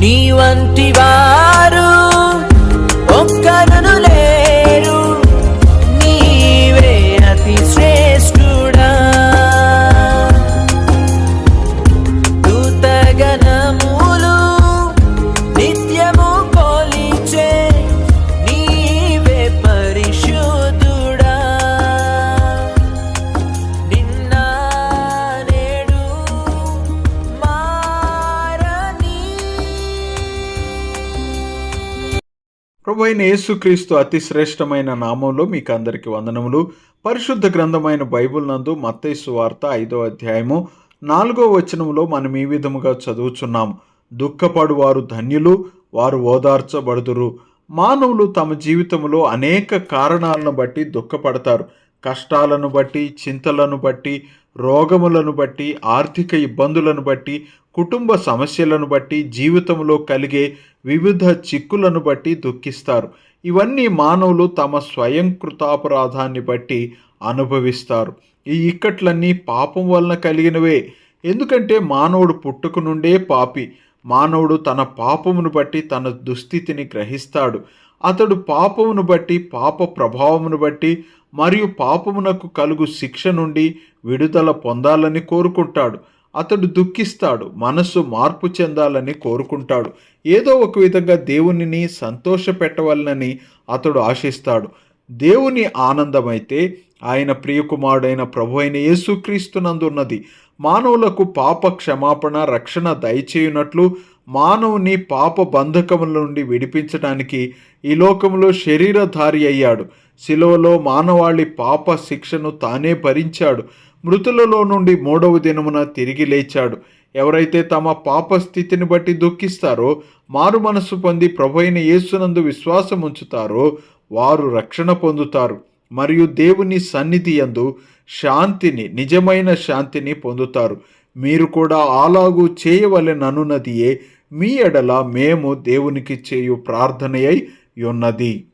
నీ వంటి వారు ప్రభు అయిన యేసుక్రీస్తు అతి శ్రేష్టమైన నామంలో మీకు అందరికి వందనములు. పరిశుద్ధ గ్రంథమైన బైబిల్ నందు మత్తైసు వార్త ఐదో అధ్యాయము నాలుగో వచనంలో మనం ఈ విధముగా చదువుచున్నాం. దుఃఖపడు వారు ధన్యులు వారు ఓదార్చబడుదురు. మానవులు తమ జీవితంలో అనేక కారణాలను బట్టి దుఃఖపడతారు. కష్టాలను బట్టి చింతలను బట్టి రోగములను బట్టి ఆర్థిక ఇబ్బందులను బట్టి కుటుంబ సమస్యలను బట్టి జీవితంలో కలిగే వివిధ చిక్కులను బట్టి దుఃఖిస్తారు. ఇవన్నీ మానవులు తమ స్వయం కృతాపరాధాన్ని బట్టి అనుభవిస్తారు. ఈ ఇక్కట్లన్నీ పాపం వలన కలిగినవే. ఎందుకంటే మానవుడు పుట్టుకు నుండే పాపి. మానవుడు తన పాపమును బట్టి తన దుస్థితిని గ్రహిస్తాడు. అతడు పాపమును బట్టి పాప ప్రభావమును బట్టి మరియు పాపమునకు కలుగు శిక్ష నుండి విడుదల పొందాలని కోరుకుంటాడు. అతడు దుఃఖిస్తాడు మనస్సు మార్పు చెందాలని కోరుకుంటాడు. ఏదో ఒక విధంగా దేవునిని సంతోష పెట్టవలనని అతడు ఆశిస్తాడు. దేవుని ఆనందమైతే ఆయన ప్రియకుమారుడైన ప్రభు అయిన యేసుక్రీస్తునందున్నది. మానవులకు పాప క్షమాపణ రక్షణ దయచేయునట్లు మానవుని పాప బంధకముల నుండి విడిపించడానికి ఈ లోకంలో శరీరధారి అయ్యాడు. శిలువలో మానవాళి పాప శిక్షను తానే భరించాడు. మృతులలో నుండి మూడవ దినమున తిరిగి లేచాడు. ఎవరైతే తమ పాప స్థితిని బట్టి దుఃఖిస్తారో మారు మనస్సు పొంది ప్రభు అయిన యేసునందు విశ్వాసం ఉంచుతారో వారు రక్షణ పొందుతారు. మరియు దేవుని సన్నిధి యందు శాంతిని నిజమైన శాంతిని పొందుతారు. మీరు కూడా అలాగూ చేయవలెననున్నదియే. మీ ఎడల మేము దేవునికి చేయు ప్రార్థనయై ఉన్నది.